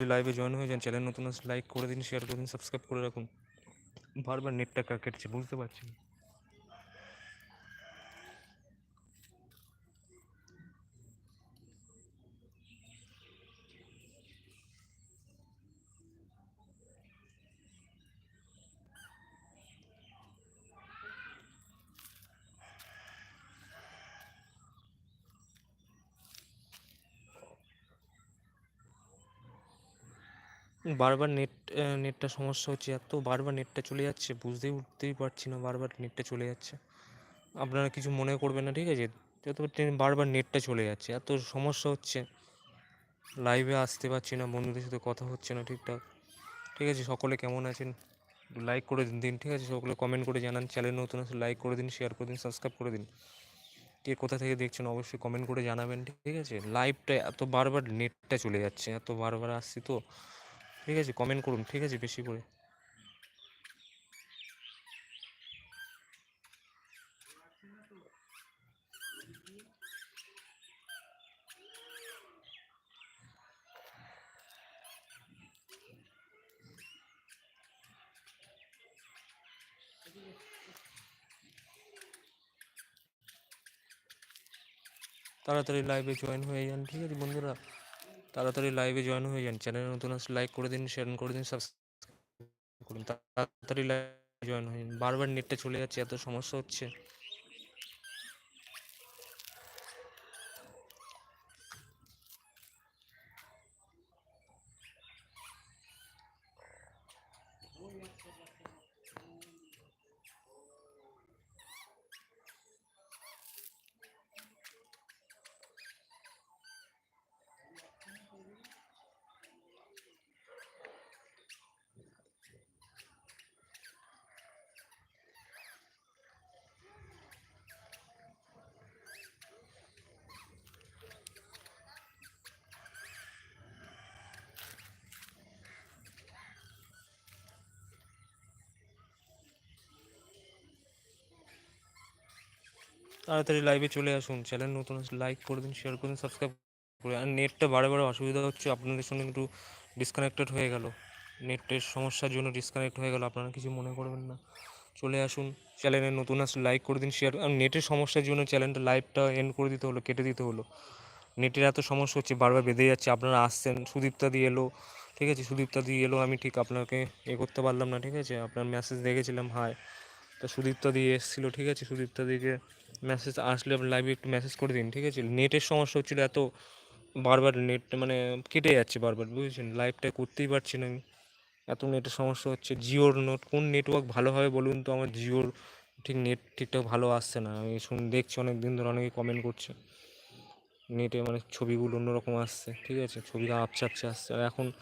লাইভে জয়েন হয়ে যান চ্যানেল নতুন লাইক করে দিন শেয়ার করে দিন সাবস্ক্রাইব করে রাখুন বারবার নেটটা কেটেছে বুঝতে পারছি না। বারবার নেট নেটটা সমস্যা হচ্ছে, এত বারবার নেটটা চলে যাচ্ছে, বুঝতেই উঠতেই পারছি না বারবার নেটটা চলে যাচ্ছে। আপনারা কিছু মনে করবেন না, ঠিক আছে? যত বারবার নেটটা চলে যাচ্ছে, এত সমস্যা হচ্ছে। লাইভে আসতে পারছি না, বন্ধুদের সাথে কথা হচ্ছে না ঠিকঠাক। ঠিক আছে? সকলে কেমন আছেন? লাইক করে দিন, ঠিক আছে? সকলে কমেন্ট করে জানান। চ্যানেল নতুন আছে লাইক করে দিন শেয়ার করে দিন সাবস্ক্রাইব করে দিন। কে কোথা থেকে দেখছেন, অবশ্যই কমেন্ট করে জানাবেন, ঠিক আছে? লাইভটা এত বারবার নেটটা চলে যাচ্ছে, এত বারবার আসছি তো। ঠিক আছে কমেন্ট করুন, ঠিক আছে, বেশি করে। তাড়াতাড়ি লাইভে জয়েন হয়ে যান, ঠিক আছে, বন্ধুরা। তাড়াতাড়ি লাইভে জয়েন হয়ে যান। চ্যানেলে নতুন আসলে লাইক করে দিন শেয়ার করে দিন সাবস্ক্রাইব করুন। তাড়াতাড়ি লাইভে জয়েন হয়ে যান। বারবার নেটটা চলে যাচ্ছে, এত সমস্যা হচ্ছে। তাড়াতাড়ি লাইভে চলে আসুন। চ্যানেল নতুন লাইক করে দিন শেয়ার করে দিন সাবস্ক্রাইব করে আর নেটটা বারে বারে অসুবিধা হচ্ছে, আপনাদের সঙ্গে একটু ডিসকানেক্টেড হয়ে গেল। নেটের সমস্যার জন্য ডিসকানেক্ট হয়ে গেল, আপনারা কিছু মনে করবেন না। চলে আসুন চ্যানেলে নতুন আসলে লাইক করে দিন শেয়ার আর নেটের সমস্যার জন্য চ্যানেলটা লাইভটা এন্ড করে দিতে হলো, কেটে দিতে হলো। নেটের এত সমস্যা হচ্ছে, বারবার বেঁধে যাচ্ছে, আপনারা আসছেন, সুদীপ্তা দিয়ে এলো, ঠিক আছে? সুদীপ্তা দিয়ে এলো, আমি ঠিক আপনাকে এ করতে পারলাম না, ঠিক আছে? আপনার মেসেজ দেখেছিলাম হাই তা সুদীপ্তা দিয়ে এসেছিল, ঠিক আছে? সুদীপ্তা দিকে মেসেজ আসলে আপনি লাইভে একটু মেসেজ করে দিন, ঠিক আছে? নেটের সমস্যা হচ্ছিল এত বারবার নেট মানে কেটে যাচ্ছে বারবার, বুঝেছেন? লাইভটা করতেই পারছি না আমি। এত নেটের সমস্যা হচ্ছে। জিওর নোট কোন নেটওয়ার্ক ভালো হবে বলুন তো? আমার জিওর ঠিক নেট ঠিকঠাক ভালো আসছে না। আমি শুন, দেখছি অনেক দিন ধরে অনেকে কমেন্ট করছে। নেটে মানে ছবিগুলো অন্যরকম আসছে, ঠিক আছে? ছবিটা আপচে আসছে। আর এখন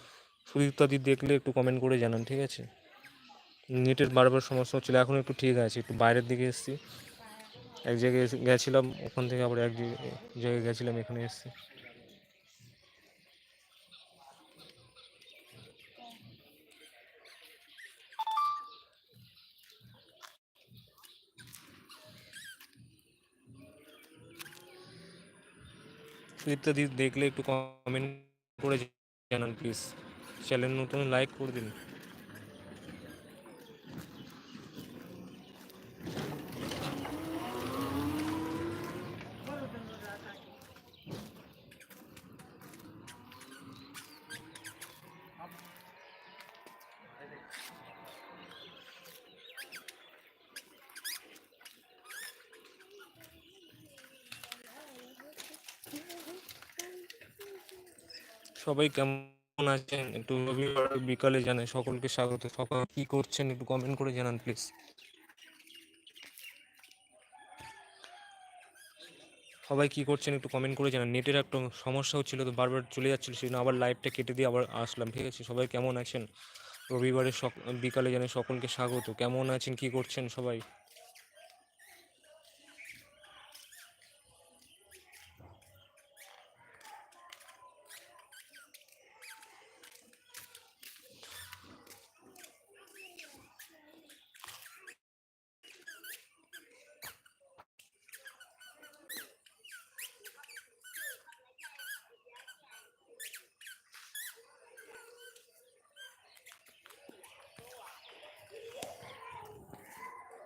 সুদীপ্তাদি দেখলে একটু কমেন্ট করে জানান, ঠিক আছে? নেটের বারবার সমস্যা হচ্ছিল। এখন একটু ঠিক আছে, একটু বাইরের দিকে এসেছি। এক জায়গায় গেছিলাম, ওখান থেকে আবার এক জায়গায় জায়গায় গেছিলাম, এখানে এসেছি। ইত্যাদি দেখলে একটু কমেন্ট করে জানান প্লিজ চ্যানেল নতুন লাইক করে দিন। সবাই কেমন আছেন? একটু রবিবার বিকালে জানাই সকলকে স্বাগত। সকাল কি করছেন একটু কমেন্ট করে জানান প্লিজ সবাই কি করছেন একটু কমেন্ট করে জানান। নেটের একটা সমস্যা হচ্ছিল তো বারবার চলে যাচ্ছিল সেই জন্য আবার লাইভটা কেটে দিয়ে আবার আসলাম, ঠিক আছে? সবাই কেমন আছেন? রবিবারের বিকালে জানাই সকলকে স্বাগত। কেমন আছেন? কি করছেন সবাই?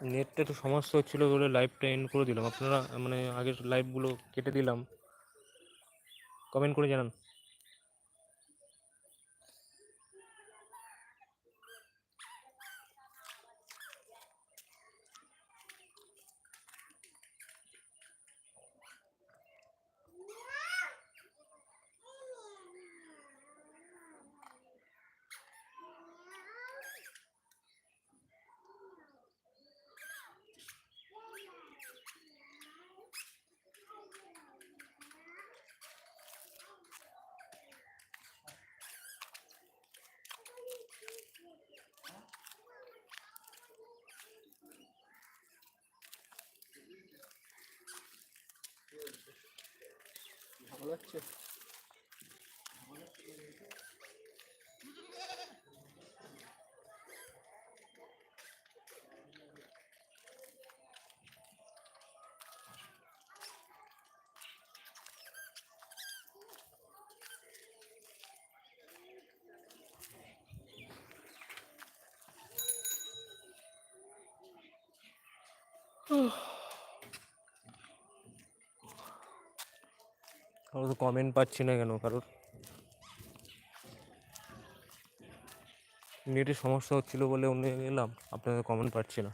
নেটটা একটু সমস্যা হচ্ছিল বলে লাইভটা এন্ড করে দিলাম। আপনারা মানে আগের লাইভগুলো কেটে দিলাম। কমেন্ট করে জানান। ভালো লাগছে আমরা তো কমেন্ট পাচ্ছি না কেন? কারোর নেটের সমস্যা হচ্ছিল বলে অন্য এলাম, আপনাদের কমেন্ট পাচ্ছি না।